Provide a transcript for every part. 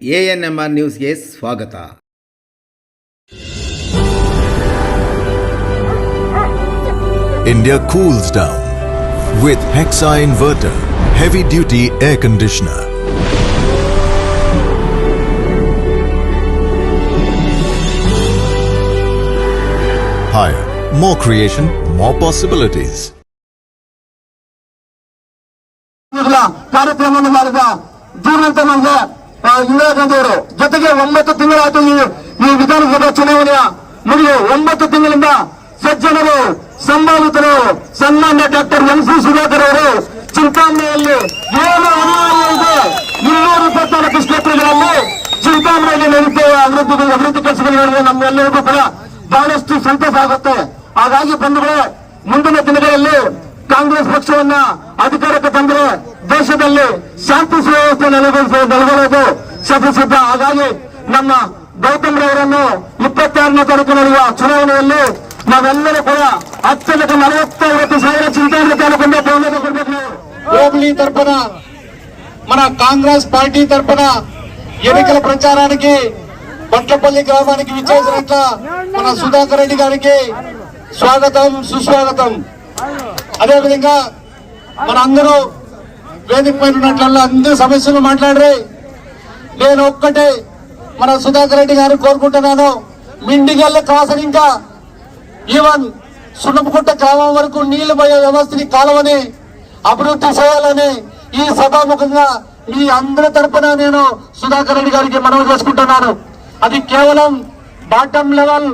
A N M R ನ್ಯೂಸ್ಗೆ ಸ್ವಾಗತ India cools down with Hexa Inverter Heavy Duty Air Conditioner. Higher, more creation, more possibilities. ಈಗಲ ಕಾರ್ಯಕ್ರಮವನ್ನು ಮಾಡಿದ ಧೀರಂತ ನಮಗೆ ಅವರು ಜೊತೆಗೆ ಒಂಬತ್ತು ತಿಂಗಳಾಯ್ತು ಈ ವಿಧಾನಸಭಾ ಚುನಾವಣೆಯ ಮುಗಿದು ಒಂಬತ್ತು ತಿಂಗಳಿಂದ ಸಜ್ಜನರು ಸಂಭಾವಿತರು ಸನ್ಮಾನ್ಯ ಡಾಕ್ಟರ್ ಎಂ ಸಿ ಸುಧಾಕರ್ ಅವರು ಚಿಂತಾಮಣಿಯಲ್ಲಿ ಏಳು ಇದೆ? ಇನ್ನೂರ ಇಪ್ಪತ್ನಾಲ್ಕು ಕ್ಷೇತ್ರಗಳಲ್ಲಿ ಚಿಂತಾಮಣಿಯಲ್ಲಿ ನಡೆಯುತ್ತೇವೆ ಅಭಿವೃದ್ಧಿ ಅಭಿವೃದ್ಧಿ ಕೆಲಸಗಳು ನಮ್ಮೆಲ್ಲರಿಗೂ ಕೂಡ ಬಹಳಷ್ಟು ಸಂತಸ ಆಗುತ್ತೆ. ಹಾಗಾಗಿ ಬಂಧುಗಳೇ, ಮುಂದಿನ ದಿನಗಳಲ್ಲಿ ಕಾಂಗ್ರೆಸ್ ಪಕ್ಷವನ್ನ ಅಧಿಕಾರಕ್ಕೆ ತಂದರೆ ದೇಶದಲ್ಲಿ ಶಾಂತಿ ಸುವ್ಯವಸ್ಥೆ ನೆಲೆಗೊಳಿಸ ನೆಲೆಗೊಳ್ಳೋದು ಶತಸಿದ್ಧ ಹಾಗಾಗಿ ನಮ್ಮ ಗೌತಮ್ ರವರನ್ನು ಇಪ್ಪತ್ತಾರನೇ ತಾರೀಕು ನಡೆಯುವ ಚುನಾವಣೆಯಲ್ಲಿ ನಾವೆಲ್ಲರೂ ಕೂಡ ಅತ್ಯಧಿಕ ನಲವತ್ತೈವತ್ತು ಸಾವಿರ ಚಿಂತಾಮಣಿ ತಾಲೂಕಿಂದ ಬಹುಮತ ಕೊಡಬೇಕು హోబ్లీ తరపున మన కాంగ్రెస్ పార్టీ తరపున ఎన్నికల ప్రచారానికి బట్లపల్లి గ్రామానికి విచ్చేసినట్ల మన సుధాకర్ రెడ్డి గారికి స్వాగతం సుస్వాగతం అదేవిధంగా మన అందరూ వేదిక పైన ఉన్నట్లల్లా అందరి సమస్యలు మాట్లాడరే నేను ఒక్కటే మన సుధాకర్ రెడ్డి గారిని కోరుకుంటున్నాను. మిండిగల్ల క్రాసని ఇంకా ఈవన్ సున్నపుకుంట గ్రామం వరకు నీళ్ళు పోయే వ్యవస్థని కాలవని అభివృద్ధి చేయాలని ఈ సభాముఖంగా మీ అందరి తరపున నేను సుధాకర్ రెడ్డి గారికి మనవి చేసుకుంటున్నాను. అది కేవలం బాటం లెవెల్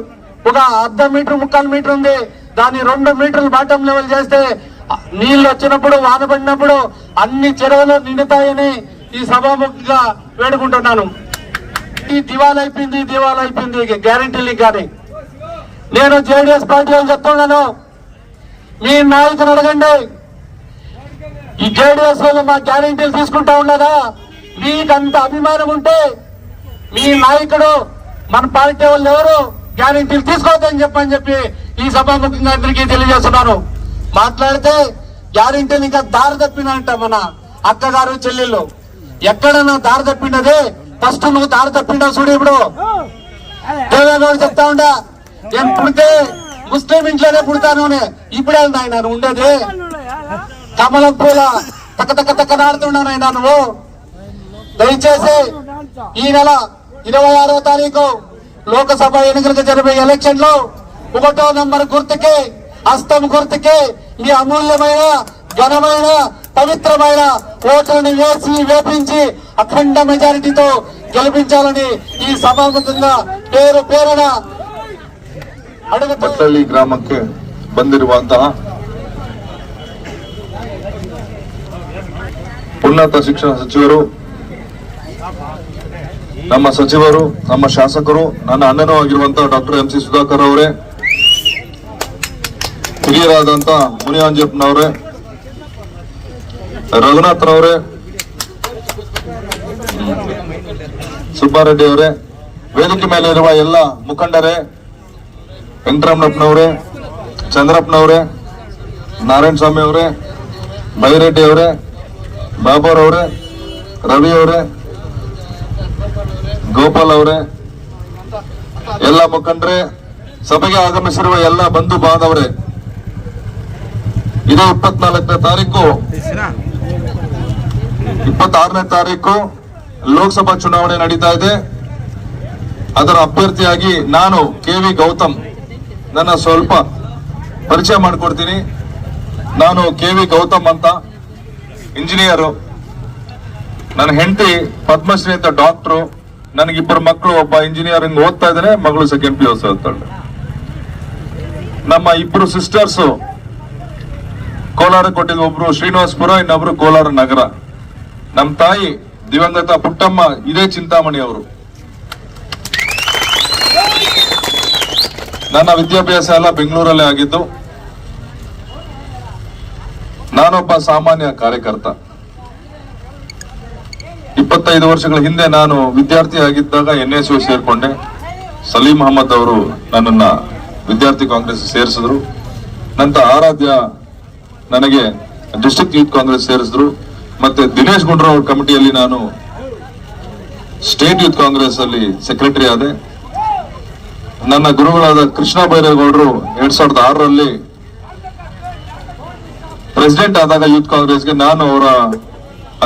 ఒక అర్ధ మీటర్ ముక్కాలు మీటర్ ఉంది. దాన్ని రెండు మీటర్లు బాటం లెవెల్ చేస్తే నీళ్ళు వచ్చినప్పుడు వాన పడినప్పుడు అన్ని చెరువులు నిండుతాయని ఈ సభాముఖిగా వేడుకుంటున్నాను. ఈ దివాలా అయిపోయింది దివాలా అయిపోయింది గ్యారంటీలు కానీ నేను జేడీఎస్ పార్టీ వాళ్ళు చెప్తున్నాను. మీ నాయకుని అడగండి. ఈ జేడీఎస్ వాళ్ళు మా గ్యారంటీలు తీసుకుంటా ఉన్నదా మీకంత అభిమానం ఉంటే మీ నాయకుడు మన పార్టీ వాళ్ళు ఎవరు? గ్యారంటీలు తీసుకోవద్దని చెప్పని చెప్పి ఈ సభాముఖంగా అందరికీ తెలియజేస్తున్నాను. మాట్లాడితే గ్యారంటీలు ఇంకా దారి తప్పినంట మన అక్కగారు చెల్లెళ్ళు. ఎక్కడన్నా దారి తప్పినదే ఫస్ట్ నువ్వు దారి తప్పిండవు చూడు ఇప్పుడు. దేవేగౌడ్ చెప్తా ఉండా నేను పుడితే ముస్లిం ఇంట్లోనే పుడతాను అని. ఇప్పుడే ఆయన ఉండేది. కమలం పూల తక్క తక్క తక్క నాడుతున్నాను ఆయన నువ్వు. దయచేసి ఈ నెల ఇరవై ఆరో తారీఖు లోకసభ ఎన్నికలకు జరిపే ఎలక్షన్లో ఒకటో నంబర్ గుర్తుకి హస్తం గుర్తుకి ఈ అమూల్యమైన ఘనమైన పవిత్రమైన ఓట్లను వేసి వేపించి అఖండ మెజారిటీతో గెలిపించాలని ఈ సభాముఖంగా పేరు పేరున అడుగుతూ ಮಟ್ಟಳ್ಳಿ ಗ್ರಾಮಕ್ಕೆ ಬಂದಿರುವಂತಹ ಉನ್ನತ ಶಿಕ್ಷಣ ಸಚಿವರು ನಮ್ಮ ಸಚಿವರು ನಮ್ಮ ಶಾಸಕರು ನನ್ನ ಅಣ್ಣನೂ ಆಗಿರುವಂತಹ ಡಾಕ್ಟರ್ ಎಂ ಸಿ ಸುಧಾಕರ್ ಅವರೇ ಹಿರಿಯರಾದಂತ ಮುನಿಯಾಂಜಪ್ಪನವರೇ ರಘುನಾಥ್ರವರೇ ಸುಬ್ಬಾರೆಡ್ಡಿ ಅವರೇ, ವೇದಿಕೆ ಮೇಲೆ ಇರುವ ಎಲ್ಲ ಮುಖಂಡರೇ, ವೆಂಕಟರಮಣಪ್ಪನವ್ರೆ, ಚಂದ್ರಪ್ಪನವರೇ ನಾರಾಯಣ ಸ್ವಾಮಿ ಅವರೇ, ಬೈರೆಡ್ಡಿ ಅವರೇ ಬಾಬುರವರೇ ರವಿ ಅವರೇ, ಗೋಪಾಲ್ ಅವರೇ, ಎಲ್ಲ ಮುಖಂಡರೇ, ಸಭೆಗೆ ಆಗಮಿಸಿರುವ ಎಲ್ಲ ಬಂಧು ಬಾಂಧವರೇ, ಇದೇ ಇಪ್ಪತ್ನಾಲ್ಕನೇ ತಾರೀಕು ಇಪ್ಪತ್ತಾರನೇ ತಾರೀಕು ಲೋಕಸಭಾ ಚುನಾವಣೆ ನಡೀತಾ ಇದೆ. ಅದರ ಅಭ್ಯರ್ಥಿಯಾಗಿ ನಾನು ಕೆ ವಿ ಗೌತಮ್ ನನ್ನ ಸ್ವಲ್ಪ ಪರಿಚಯ ಮಾಡಿಕೊಡ್ತೀನಿ. ನಾನು ಕೆ ವಿ ಗೌತಮ್ ಅಂತ ಇಂಜಿನಿಯರು. ನನ್ನ ಹೆಂಡತಿ ಪದ್ಮಶ್ರೀ ಅಂತ ಡಾಕ್ಟ್ರು. ನನಗಿಬ್ಬರು ಮಕ್ಕಳು, ಒಬ್ಬ ಇಂಜಿನಿಯರಿಂಗ್ ಓದ್ತಾ ಇದ್ದಾನೆ, ಮಗಳು ಸೆಕೆಂಡ್ ಪಿ ಯು ಸಿ ನಮ್ಮ ಇಬ್ಬರು ಸಿಸ್ಟರ್ಸು ಕೋಲಾರ ಕೊಟ್ಟಿದ್ದು ಒಬ್ರು ಶ್ರೀನಿವಾಸಪುರ, ಇನ್ನೊಬ್ರು ಕೋಲಾರ ನಗರ. ನಮ್ಮ ತಾಯಿ ದಿವಂಗತ ಪುಟ್ಟಮ್ಮ ಇದೇ ಚಿಂತಾಮಣಿ ಅವರು. ನನ್ನ ವಿದ್ಯಾಭ್ಯಾಸ ಎಲ್ಲ ಬೆಂಗಳೂರಲ್ಲೇ ಆಗಿದ್ದು, ನಾನೊಬ್ಬ ಸಾಮಾನ್ಯ ಕಾರ್ಯಕರ್ತ. ಇಪ್ಪತ್ತೈದು ವರ್ಷಗಳ ಹಿಂದೆ ನಾನು ವಿದ್ಯಾರ್ಥಿ ಆಗಿದ್ದಾಗ ಎನ್ ಎಸ್ ಯು ಸೇರ್ಕೊಂಡೆ. ಸಲೀಂ ಅಹಮದ್ ಅವರು ನನ್ನನ್ನ ವಿದ್ಯಾರ್ಥಿ ಕಾಂಗ್ರೆಸ್ ಸೇರಿಸಿದ್ರು. ನಂತರ ಆರಾಧ್ಯ ನನಗೆ ಡಿಸ್ಟ್ರಿಕ್ಟ್ ಯೂತ್ ಕಾಂಗ್ರೆಸ್ ಸೇರಿಸಿದ್ರು. ಮತ್ತೆ ದಿನೇಶ್ ಗುಂಡ್ರಾವ್ ಕಮಿಟಿಯಲ್ಲಿ ನಾನು ಸ್ಟೇಟ್ ಯೂತ್ ಕಾಂಗ್ರೆಸ್ ಅಲ್ಲಿ ಸೆಕ್ರೆಟರಿ ಆದೆ. ನನ್ನ ಗುರುಗಳಾದ ಕೃಷ್ಣ ಬೈರೇಗೌಡರು ಎರಡ್ ಸಾವಿರದ ಆರರಲ್ಲಿ ಪ್ರೆಸಿಡೆಂಟ್ ಆದಾಗ ಯೂತ್ ಕಾಂಗ್ರೆಸ್ಗೆ ನಾನು ಅವರ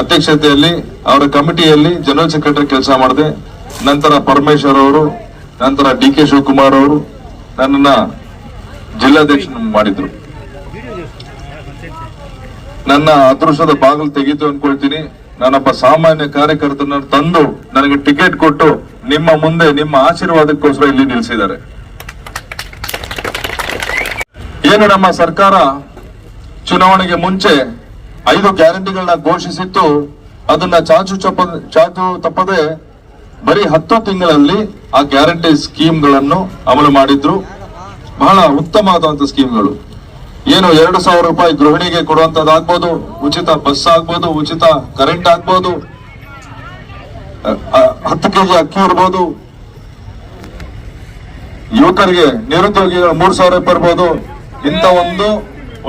ಅಧ್ಯಕ್ಷತೆಯಲ್ಲಿ, ಅವರ ಕಮಿಟಿಯಲ್ಲಿ ಜನರಲ್ ಸೆಕ್ರೆಟರಿ ಕೆಲಸ ಮಾಡಿದೆ. ನಂತರ ಪರಮೇಶ್ವರ್ ಅವರು, ನಂತರ ಡಿ ಕೆ ಶಿವಕುಮಾರ್ ಅವರು ನನ್ನನ್ನ ಜಿಲ್ಲಾಧ್ಯಕ್ಷ ಮಾಡಿದ್ರು. ನನ್ನ ಅದೃಷ್ಟದ ಬಾಗಿಲು ತೆಗೀತು ಅನ್ಕೊಳ್ತೀನಿ. ನಾನೊಬ್ಬ ಸಾಮಾನ್ಯ ಕಾರ್ಯಕರ್ತನ ತಂದು ನನಗೆ ಟಿಕೆಟ್ ಕೊಟ್ಟು ನಿಮ್ಮ ಮುಂದೆ ನಿಮ್ಮ ಆಶೀರ್ವಾದಕ್ಕೋಸ್ಕರ ಇಲ್ಲಿ ನಿಲ್ಲಿಸಿದ್ದಾರೆ. ಏನು ನಮ್ಮ ಸರ್ಕಾರ ಚುನಾವಣೆಗೆ ಮುಂಚೆ ಐದು ಗ್ಯಾರಂಟಿಗಳನ್ನ ಘೋಷಿಸಿತ್ತು. ಅದನ್ನ ಚಾಚು ಚಪ್ಪ, ಚಾಚು ತಪ್ಪದೆ ಬರೀ ಹತ್ತು ತಿಂಗಳಲ್ಲಿ ಆ ಗ್ಯಾರಂಟಿ ಸ್ಕೀಮ್ಗಳನ್ನು ಅಮಲು ಮಾಡಿದ್ರು. ಬಹಳ ಉತ್ತಮವಾದಂತ ಸ್ಕೀಮ್ಗಳು. ಏನು ಎರಡು ಸಾವಿರ ರೂಪಾಯಿ ಗೃಹಿಣಿಗೆ ಕೊಡುವಂತದ್ದಾಗ್ಬೋದು, ಉಚಿತ ಬಸ್ ಆಗ್ಬೋದು, ಉಚಿತ ಕರೆಂಟ್ ಆಗ್ಬೋದು ಹತ್ತು ಕೆಜಿ ಅಕ್ಕಿ ಇರ್ಬೋದು, ಯುವಕರಿಗೆ ನಿರುದ್ಯೋಗಿಗಳು ಮೂರು ಸಾವಿರ ರೂಪಾಯಿ ಇರ್ಬೋದು, ಇಂಥ ಒಂದು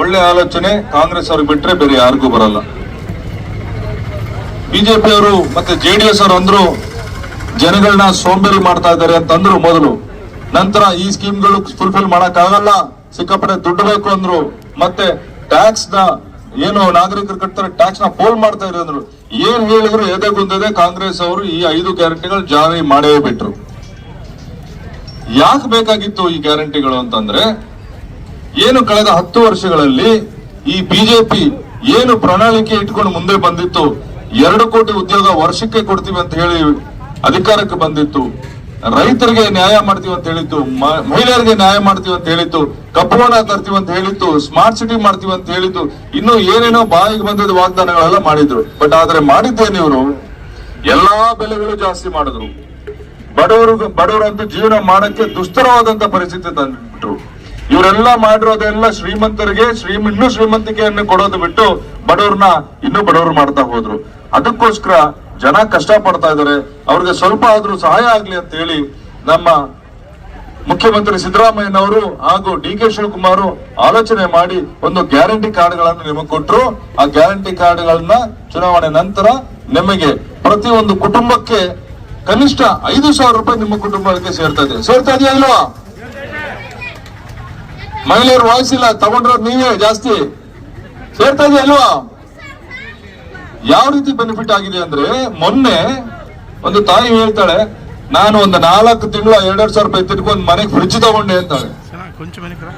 ಒಳ್ಳೆ ಆಲೋಚನೆ ಕಾಂಗ್ರೆಸ್ ಅವ್ರಿಗೆ ಬಿಟ್ರೆ ಬೇರೆ ಯಾರಿಗೂ ಬರಲ್ಲ. ಬಿಜೆಪಿ ಅವರು ಮತ್ತೆ ಜೆ ಡಿ ಎಸ್ ಅವರು ಅಂದ್ರು ಜನಗಳನ್ನ ಸೋಂಬೇರಿ ಮಾಡ್ತಾ ಇದ್ದಾರೆ ಅಂತಂದ್ರು ಮೊದಲು. ನಂತರ ಈ ಸ್ಕೀಮ್ಗಳು ಫುಲ್ಫಿಲ್ ಮಾಡಕ್ ಆಗಲ್ಲ ಸಿಕ್ಕಾಪಟ್ಟೆ ದುಡ್ಡು ಬೇಕು ಅಂದ್ರು ಮತ್ತೆ ಟ್ಯಾಕ್ಸ್ನ ಏನು ನಾಗರಿಕರು ಕಟ್ತಾರೆ ಟ್ಯಾಕ್ಸ್ನ ಪೋಲ್ ಮಾಡ್ತಾ ಇದ್ರು ಅಂದ್ರು. ಏನ್ ಹೇಳಿದ್ರು ಎದೆಗುಂದದೆ ಕಾಂಗ್ರೆಸ್ ಅವರು ಈ ಐದು ಗ್ಯಾರಂಟಿಗಳು ಜಾರಿ ಮಾಡೇ ಬಿಟ್ರು. ಯಾಕೆ ಬೇಕಾಗಿತ್ತು ಈ ಗ್ಯಾರಂಟಿಗಳು ಅಂತಂದ್ರೆ, ಏನು ಕಳೆದ ಹತ್ತು ವರ್ಷಗಳಲ್ಲಿ ಈ ಬಿಜೆಪಿ ಏನು ಪ್ರಣಾಳಿಕೆ ಇಟ್ಕೊಂಡು ಮುಂದೆ ಬಂದಿತ್ತು, ಎರಡು ಕೋಟಿ ಉದ್ಯೋಗ ವರ್ಷಕ್ಕೆ ಕೊಡ್ತೀವಿ ಅಂತ ಹೇಳಿ ಅಧಿಕಾರಕ್ಕೆ ಬಂದಿತ್ತು. ರೈತರಿಗೆ ನ್ಯಾಯ ಮಾಡ್ತೀವಿ ಅಂತ ಹೇಳಿತ್ತು ಮಹಿಳೆಯರಿಗೆ ನ್ಯಾಯ ಮಾಡ್ತೀವಿ ಅಂತ ಹೇಳಿತ್ತು ಕಪ್ಪು ಹಣ ತರ್ತೀವಿ ಅಂತ ಹೇಳಿತ್ತು, ಸ್ಮಾರ್ಟ್ ಸಿಟಿ ಮಾಡ್ತೀವಿ ಅಂತ ಹೇಳಿತ್ತು ಇನ್ನು ಏನೇನೋ ಬಾಯಿಗೆ ಬಂದಿದ್ದ ವಾಗ್ದಾನಗಳೆಲ್ಲ ಮಾಡಿದ್ರು. ಬಟ್ ಆದ್ರೆ ಮಾಡಿದ್ದೇನೆ ಇವರು? ಎಲ್ಲಾ ಬೆಲೆಗಳು ಜಾಸ್ತಿ ಮಾಡಿದ್ರು. ಬಡವರು, ಬಡವರಂತೂ ಜೀವನ ಮಾಡಕ್ಕೆ ದುಸ್ತರವಾದಂತ ಪರಿಸ್ಥಿತಿ ತಂದ್ಬಿಟ್ರು. ಇವರೆಲ್ಲ ಮಾಡಿರೋದೆಲ್ಲ ಶ್ರೀಮಂತರಿಗೆ, ಶ್ರೀ, ಇನ್ನೂ ಶ್ರೀಮಂತಿಕೆಯನ್ನು ಕೊಡೋದು ಬಿಟ್ಟು ಬಡವ್ರನ್ನ ಇನ್ನೂ ಬಡವರು ಮಾಡ್ತಾ ಹೋದ್ರು. ಅದಕ್ಕೋಸ್ಕರ ಜನ ಕಷ್ಟ ಪಡ್ತಾ ಇದಾರೆ ಅವ್ರಿಗೆ ಸ್ವಲ್ಪ ಆದ್ರೂ ಸಹಾಯ ಆಗ್ಲಿ ಅಂತ ಹೇಳಿ ನಮ್ಮ ಮುಖ್ಯಮಂತ್ರಿ ಸಿದ್ದರಾಮಯ್ಯನವರು ಹಾಗೂ ಡಿ ಕೆ ಶಿವಕುಮಾರ್ ಆಲೋಚನೆ ಮಾಡಿ ಒಂದು ಗ್ಯಾರಂಟಿ ಕಾರ್ಡ್ಗಳನ್ನು ನಿಮಗೆ ಕೊಟ್ಟರು ಆ ಗ್ಯಾರಂಟಿ ಕಾರ್ಡ್ಗಳನ್ನ ಚುನಾವಣೆ ನಂತರ ನಿಮಗೆ ಪ್ರತಿ ಒಂದು ಕುಟುಂಬಕ್ಕೆ ಕನಿಷ್ಠ ಐದು ಸಾವಿರ ರೂಪಾಯಿ ನಿಮ್ಮ ಕುಟುಂಬಕ್ಕೆ ಸೇರ್ತಾ ಇದೆ. ಸೇರ್ತಾ ಇದೆಯಾ ಇಲ್ವಾ? ಮಹಿಳೆಯರು ವಾಯ್ಸ್ ಇಲ್ಲ. ತಗೊಂಡ್ರೋದು ನೀವೇ ಜಾಸ್ತಿ. ಸೇರ್ತಾ ಇದೆಯಾ ಇಲ್ವಾ? ಯಾವ ರೀತಿ ಬೆನಿಫಿಟ್ ಆಗಿದೆ ಅಂದ್ರೆ ಮೊನ್ನೆ ಒಂದು ತಾಯಿ ಹೇಳ್ತಾಳೆ ನಾನು ಒಂದು ನಾಲ್ಕು ತಿಂಗಳ ಎರಡೆರಡು ಸಾವಿರ ರೂಪಾಯಿ ತಿರ್ಕೊಂಡು ಮನೆಗೆ ಫ್ರಿಡ್ಜ್ ತಗೊಂಡೆ ಅಂತಾಳೆ.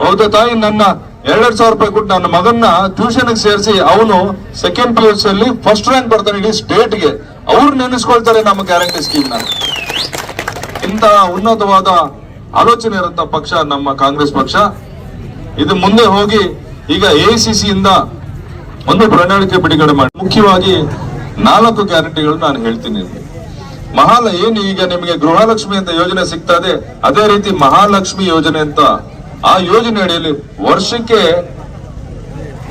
ಹೌದಾ ತಾಯಿ ನನ್ನ ಎರಡೆರಡು ಸಾವಿರ ರೂಪಾಯಿ ಕೊಟ್ಟು ನನ್ನ ಮಗನ್ನ ಟ್ಯೂಷನ್ ಸೇರಿಸಿ ಅವನು ಸೆಕೆಂಡ್ ಪಿ ಯು ಅಲ್ಲಿ ಫಸ್ಟ್ ರ್ಯಾಂಕ್ ಬರ್ತಾನೆ ಇಡೀ ಸ್ಟೇಟ್ಗೆ. ಅವ್ರು ನೆನೆಸ್ಕೊಳ್ತಾರೆ ನಮ್ಮ ಗ್ಯಾರಂಟಿ ಸ್ಕೀಮ್ನ. ಇಂತಹ ಉನ್ನತವಾದ ಆಲೋಚನೆ ಇರುವಂತ ಪಕ್ಷ ನಮ್ಮ ಕಾಂಗ್ರೆಸ್ ಪಕ್ಷ. ಇದು ಮುಂದೆ ಹೋಗಿ ಈಗ ಎಐಸಿಸಿ ಇಂದ ಒಂದು ಪ್ರಣಾಳಿಕೆ ಬಿಡುಗಡೆ ಮಾಡಿ. ಮುಖ್ಯವಾಗಿ ನಾಲ್ಕು ಗ್ಯಾರಂಟಿಗಳು ನಾನು ಹೇಳ್ತೀನಿ. ಮಹಾಲ ಏನು ಈಗ ನಿಮಗೆ ಗೃಹಲಕ್ಷ್ಮಿ ಅಂತ ಯೋಜನೆ ಸಿಗ್ತಾ ಇದೆ ಅದೇ ರೀತಿ ಮಹಾಲಕ್ಷ್ಮಿ ಯೋಜನೆ ಅಂತ ಆ ಯೋಜನೆ ಅಡಿಯಲ್ಲಿ ವರ್ಷಕ್ಕೆ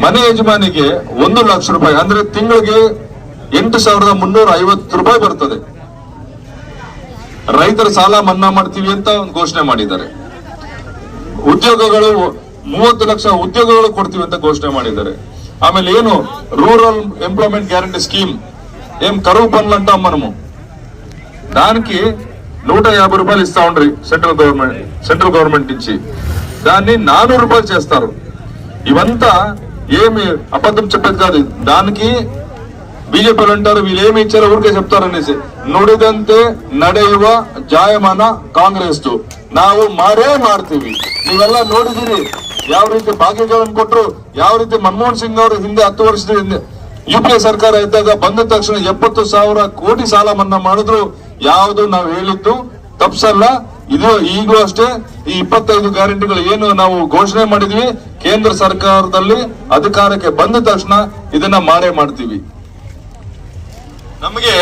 ಮನೆ ಯಜಮಾನಿಗೆ ಒಂದು ಲಕ್ಷ ರೂಪಾಯಿ, ಅಂದ್ರೆ ತಿಂಗಳಿಗೆ ಎಂಟು ಸಾವಿರದ ಮುನ್ನೂರ ಐವತ್ತು ರೂಪಾಯಿ ಬರ್ತದೆ. ರೈತರ ಸಾಲ ಮನ್ನಾ ಮಾಡ್ತೀವಿ ಅಂತ ಒಂದು ಘೋಷಣೆ ಮಾಡಿದ್ದಾರೆ. ಉದ್ಯೋಗಗಳು, ಮೂವತ್ತು ಲಕ್ಷ ಉದ್ಯೋಗಗಳು ಕೊಡ್ತೀವಿ ಅಂತ ಘೋಷಣೆ ಮಾಡಿದ್ದಾರೆ. ఆమె లేను రూరల్ ఎంప్లాయ్మెంట్ గ్యారంటీ స్కీమ్. ఏం కరువు పనులు అంటాం మనము? దానికి నూట యాభై రూపాయలు ఇస్తా ఉండ్రి సెంట్రల్ గవర్నమెంట్ సెంట్రల్ గవర్నమెంట్ నుంచి. దాన్ని నానూరు రూపాయలు చేస్తారు. ఇవంతా ఏమి అబద్ధం చెప్పేది కాదు. దానికి బీజేపీ అంటారు వీళ్ళు ఏమి ఇచ్చారో ఊరికే చెప్తారనేసి నుడిదంతే ನಡೆಯುವ ಜಾಯಮಾನ నావు ನಾವು ಮಾರೇ నీ వల్ల ನೋಡಿದಿರಿ ಯಾವ ರೀತಿ ಭಾಗ್ಯಗಳನ್ನು ಕೊಟ್ಟರು ಯಾವ ರೀತಿ ಮನಮೋಹನ್ ಸಿಂಗ್ ಅವರು ಹಿಂದೆ ಹತ್ತು ವರ್ಷದ ಹಿಂದೆ ಯು ಪಿ ಎ ಸರ್ಕಾರ ಇದ್ದಾಗ ಬಂದ ತಕ್ಷಣ ಎಪ್ಪತ್ತು ಸಾವಿರ ಕೋಟಿ ಸಾಲ ಮನ್ನಾ ಮಾಡಿದ್ರು. ಯಾವುದು ನಾವು ಹೇಳಿದ್ದು ತಪ್ಸಲ್ಲ. ಇದು ಈಗಲೂ ಅಷ್ಟೇ. ಈ ಇಪ್ಪತ್ತೈದು ಗ್ಯಾರಂಟಿಗಳು ಏನು ನಾವು ಘೋಷಣೆ ಮಾಡಿದ್ವಿ. ಕೇಂದ್ರ ಸರ್ಕಾರದಲ್ಲಿ ಅಧಿಕಾರಕ್ಕೆ ಬಂದ ತಕ್ಷಣ ಇದನ್ನ ಮಾಡೇ ಮಾಡ್ತೀವಿ. ನಮಗೆ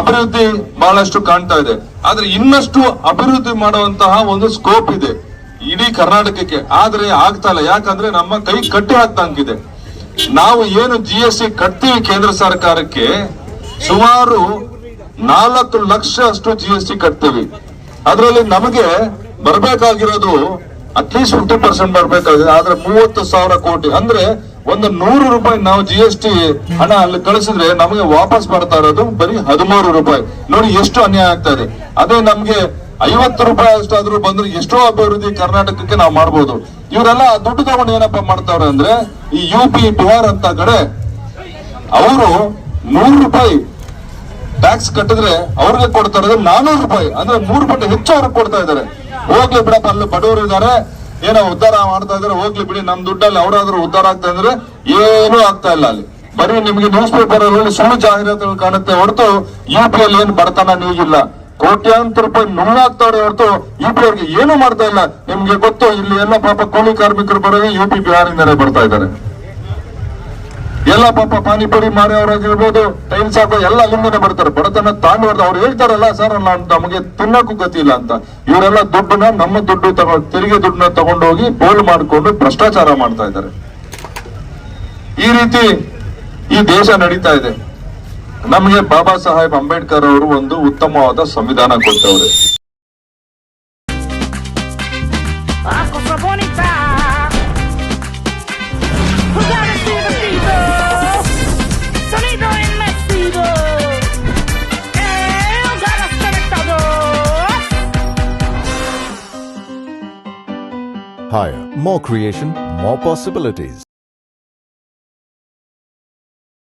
ಅಭಿವೃದ್ಧಿ ಬಹಳಷ್ಟು ಕಾಣ್ತಾ ಇದೆ. ಆದ್ರೆ ಇನ್ನಷ್ಟು ಅಭಿವೃದ್ಧಿ ಮಾಡುವಂತಹ ಒಂದು ಸ್ಕೋಪ್ ಇದೆ. ಇಡೀ ಕರ್ನಾಟಕಕ್ಕೆ. ಆದ್ರೆ ಆಗ್ತಾ ಇಲ್ಲ. ಯಾಕಂದ್ರೆ ನಮ್ಮ ಕೈ ಕಟ್ಟಿ ಆಗ್ತಂಗಿದೆ ನಾವು ಏನು ಜಿ ಎಸ್ ಟಿ ಕಟ್ತೀವಿ ಕೇಂದ್ರ ಸರ್ಕಾರಕ್ಕೆ ಸುಮಾರು ನಾಲ್ಕು ಲಕ್ಷ ಅಷ್ಟು ಜಿ ಎಸ್ ಟಿ ಕಟ್ತೀವಿ. ಅದರಲ್ಲಿ ನಮಗೆ ಬರ್ಬೇಕಾಗಿರೋದು ಅಟ್ಲೀಸ್ಟ್ ಫಿಫ್ಟಿ ಪರ್ಸೆಂಟ್ ಬರ್ಬೇಕಾಗಿದೆ. ಆದ್ರೆ ಮೂವತ್ತು ಸಾವಿರ ಕೋಟಿ. ಅಂದ್ರೆ ಒಂದು ನೂರು ರೂಪಾಯಿ ನಾವು ಜಿ ಎಸ್ ಟಿ ಹಣ ಅಲ್ಲಿ ಕಳಿಸಿದ್ರೆ ನಮಗೆ ವಾಪಸ್ ಬರ್ತಾ ಇರೋದು ಬರೀ ಹದಿಮೂರು ರೂಪಾಯಿ. ನೋಡಿ ಎಷ್ಟು ಅನ್ಯಾಯ ಆಗ್ತಾ ಇದೆ. ಅದೇ ನಮ್ಗೆ ಐವತ್ತು ರೂಪಾಯಿ ಅಷ್ಟಾದ್ರೂ ಬಂದ್ರೆ ಎಷ್ಟೋ ಅಭಿವೃದ್ಧಿ ಕರ್ನಾಟಕಕ್ಕೆ ನಾವು ಮಾಡ್ಬೋದು. ಇವರೆಲ್ಲ ದುಡ್ಡು ತಗೊಂಡು ಏನಪ್ಪ ಮಾಡ್ತಾವ್ರೆ ಅಂದ್ರೆ ಈ ಯು ಪಿ ಬಿಹಾರ್ ಅಂತ ಕಡೆ ಅವರು ನೂರು ರೂಪಾಯಿ ಟ್ಯಾಕ್ಸ್ ಕಟ್ಟಿದ್ರೆ ಅವ್ರಿಗೆ ಕೊಡ್ತಾ ಇರೋದು ನಾನೂರು ರೂಪಾಯಿ. ಅಂದ್ರೆ ಮೂರು ಪಟ್ಟು ಹೆಚ್ಚು ಅವ್ರಿಗೆ ಕೊಡ್ತಾ ಇದ್ದಾರೆ. ಹೋಗ್ಲಿ ಬಿಡಪ್ಪ, ಅಲ್ಲಿ ಬಡವರು ಇದ್ದಾರೆ. ಏನೋ ಉದ್ಧಾರ ಮಾಡ್ತಾ ಇದಾರೆ ಹೋಗ್ಲಿ ಬಿಡಿ, ನಮ್ ದುಡ್ಡಲ್ಲಿ ಅವರಾದ್ರೂ ಉದ್ಧಾರ ಆಗ್ತಾ ಇದ್ರೆ ಏನೂ ಆಗ್ತಾ ಇಲ್ಲ ಅಲ್ಲಿ. ಬರೀ ನಿಮ್ಗೆ ನ್ಯೂಸ್ ಪೇಪರ್ ಅಲ್ಲಿ ಸುಳ್ಳು ಜಾಹೀರಾತುಗಳು ಕಾಣುತ್ತೆ ಹೊರತು ಯು ಪಿ ಅಲ್ಲಿ ಏನ್ ಬಡತನ ನೀಗಿಲ್ಲ. ಕೋಟ್ಯಾಂತರ ರೂಪಾಯಿ ನುಳ್ಳಾಗ್ತಾವ್ರೆ ಹೊರತು ಯು ಪಿ ಅವ್ರಿಗೆ ಏನು ಮಾಡ್ತಾ ಇಲ್ಲ. ನಿಮ್ಗೆ ಗೊತ್ತು, ಇಲ್ಲಿ ಎಲ್ಲ ಪಾಪ ಕೂಲಿ ಕಾರ್ಮಿಕರು ಬರೋದು ಯು ಪಿ ಬಿಹಾರಿಂದಲೇ ಬರ್ತಾ ಇದ್ದಾರೆ. ಎಲ್ಲ ಪಾಪ ಪಾನಿಪುರಿ ಮಾರಿಯವರಾಗಿರ್ಬೋದು ಟೈಲ್ಸ್ ಹಾಕೋ ಎಲ್ಲ ಅಲ್ಲಿಂದನೇ ಬರ್ತಾರೆ. ಬಡತನ ತಾಂಡವರ್ದು ಅವ್ರು ಹೇಳ್ತಾರಲ್ಲ, ಸರ್ ಅಲ್ಲ ನಮಗೆ ತಿನ್ನಕ್ಕೂ ಗತಿ ಇಲ್ಲ ಅಂತ. ಇವರೆಲ್ಲ ದುಡ್ಡನ್ನ, ನಮ್ಮ ದುಡ್ಡು ತಗೊ, ತೆರಿಗೆ ದುಡ್ಡನ್ನ ತಗೊಂಡೋಗಿ ಬೋಲ್ ಮಾಡಿಕೊಂಡು ಭ್ರಷ್ಟಾಚಾರ ಮಾಡ್ತಾ ಇದ್ದಾರೆ. ಈ ರೀತಿ ಈ ದೇಶ ನಡೀತಾ ಇದೆ. ನಮಗೆ ಬಾಬಾ ಸಾಹೇಬ್ ಅಂಬೇಡ್ಕರ್ ಅವರು ಒಂದು ಉತ್ತಮವಾದ ಸಂವಿಧಾನ ಕೊಟ್ಟವ್ರೆ. Eh. Higher, more creation, more possibilities.